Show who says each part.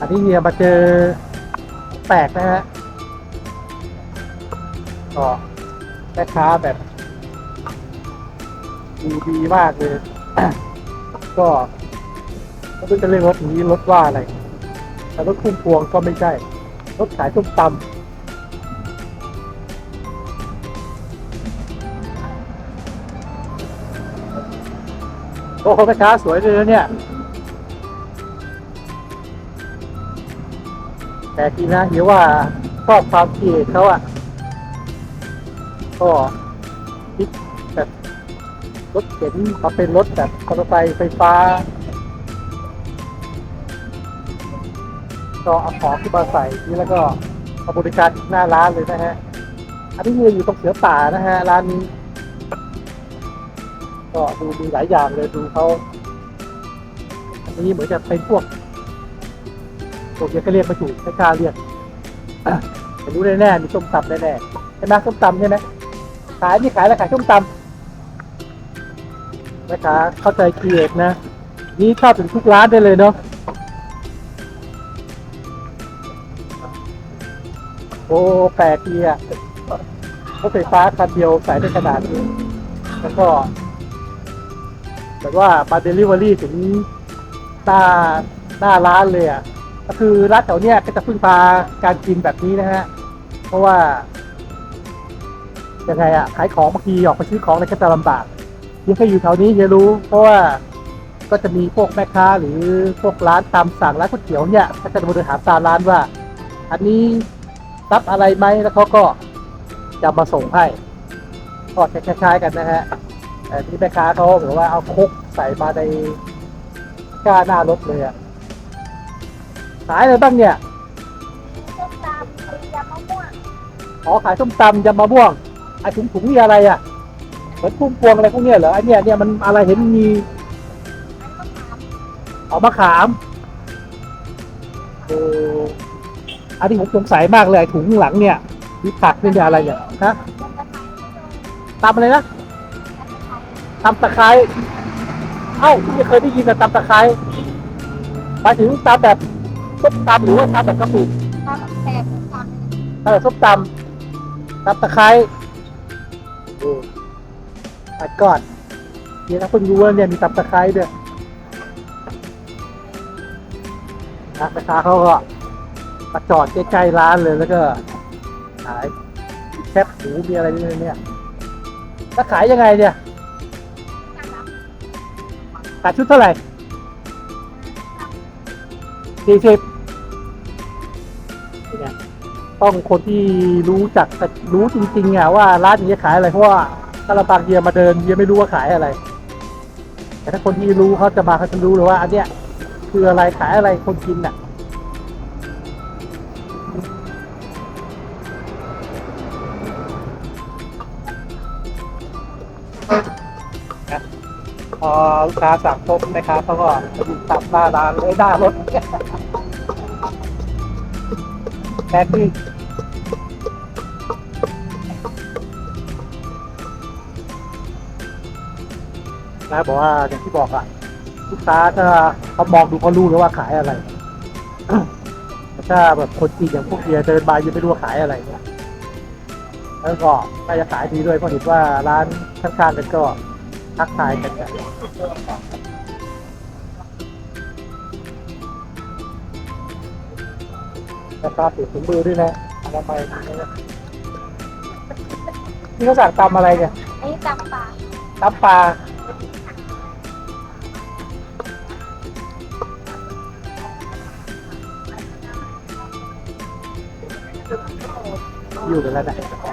Speaker 1: อันนี้เฮียมาเจอแปลกนะฮะก็แม่ค้าแบบดูดีมากเลย ก็ไม่รู้จะเรียกรถนี้รถว่าอะไร แต่รถพุ่มพวงก็ไม่ใช่ รถขายส้มตำโอ้โหแม่ค้าสวยเลยนะเนี่ย แต่ทีนะเดี๋ยวว่าชอบความเก๋เขาอะก็คิดแบบรถเข็นมาเป็นรถแบบมอเตอร์ไซค์ไฟฟ้าก็เอาของขึ้นมาใส่นี่แล้วก็มาบริการหน้าร้านเลยนะฮะ อันนี้อยู่ตรงเสือป่านะฮะ ร้านนี้ ก็ดูมีหลายอย่างเลยดูเขาอันนี้เหมือนจะเป็นพวก ผมยังก็เรียกไม่ถูกไม่กล้าเรียกอะแต่รู้แน่ๆมีส้มตำแน่ๆใช่ไหมส้มตำใช่ไหมขายนี่ขายแล้วขายส้มตำนะคะเข้าใจเกียรตนะ นี่ชอบถึงทุกร้านได้เลยเนาะโอ้แปลกดีอะรถไฟฟ้าคันเดียวใส่ได้ขนาดนี้แล้วก็แบบว่ามาเดลิเวอรี่ถึงหน้าหน้าร้านเลยอะ ก็คือร้านแถวเนี้ยก็จะพึ่งพาการกินแบบนี้นะฮะ เพราะว่ายังไงอะขายของบางทีออกไปซื้อของอะไรก็จะลำบากยังแค่อยู่แถวนี้เฮียรู้ เพราะว่าก็จะมีพวกแม่ค้าหรือพวกร้านตามสั่งร้านก๋วยเตี๋ยวเนี่ยก็จะมาเดูถาตามร้านว่า อันนี้รับอะไรไหมแล้วเขาก็จะมาส่งให้ก็คล้ายๆกันนะฮะแต่ที่แม่ค้าเขาแบบว่าเอาครกใส่มาในก้าหน้ารถเลยอะ ขายอะไรบ้างเนี่ย
Speaker 2: ส้มตำมียำมะม่วง
Speaker 1: อ๋อขายส้มตำยำมะม่วงไอ้ถุงถุงนี่อะไรอะเหมือนพุ่มพวงอะไรพวกเนี้ยเหรอไอ้เนี่ยเนี่ยมันอะไรเห็นมี
Speaker 2: อันมะขาม
Speaker 1: เอามะขามโอ้อันนี้ผมสงสัยมากเลยไอ้ถุงข้างหลังเนี่ยมีผักนี่เป็นอะไรเนี่ยฮะ
Speaker 2: ยำตะไคร้ไม่โดน
Speaker 1: ตำอะไรนะ
Speaker 2: ยำตะไคร้
Speaker 1: ตำตะไคร้เอ้าที่เคยได้ยินแต่ตำตะไคร้หมายถึงตำแบบ ส้มตำหรือว่าตำแบบกะปิ
Speaker 2: ตำแต่ส้มตำ
Speaker 1: ตำแบบส้มตำตำตะไคร้โอ้ไปก่อนเดี๋ยวนะเพิ่งรู้ว่าเนี่ยมีตำตะไคร้ด้วยนะแม่ค้าเขาก็มาจอดใกล้ๆร้านเลยแล้วก็ ขายแคบหมูมีอะไรนี่เนี่ยแล้วขายยังไงเนี่ยขายชุดเท่าไหร่ สี่สิบต้องคนที่รู้จักแต่รู้จริงๆอะว่าร้านนี้ขายอะไรเพราะว่าถ้าเราบางเยียมาเดินเยียไม่รู้ว่าขายอะไร แต่ถ้าคนที่รู้เขาจะมาเขาจะรู้เลยว่าอันเนี้ยคืออะไรขายอะไรคนกินอะ พอลูกค้าสั่งปุ๊บนะครับเขาก็ตับหน้าร้านเลยหน้ารถแค่ที่นะบอกว่าอย่างที่บอกอะลูกค้าถ้าเขามองดูเขารู้แล้วว่าขายอะไรถ้าแบบคนจีนอย่างพวกเฮียเดินมายังไม่รู้ว่าขายอะไรเนี่ยแล้วก็น่าจะขายดีด้วยเพราะเห็นว่าร้านข้างๆกันก็ ทักทายกันเนี่ยนะครับติดถุงมือด้วยนะอนามัยนี่เขาสั่งตำอะไรเนี่ย
Speaker 2: อันนี้ตำปลา
Speaker 1: ตำปลาอยู่กันแล้วนะ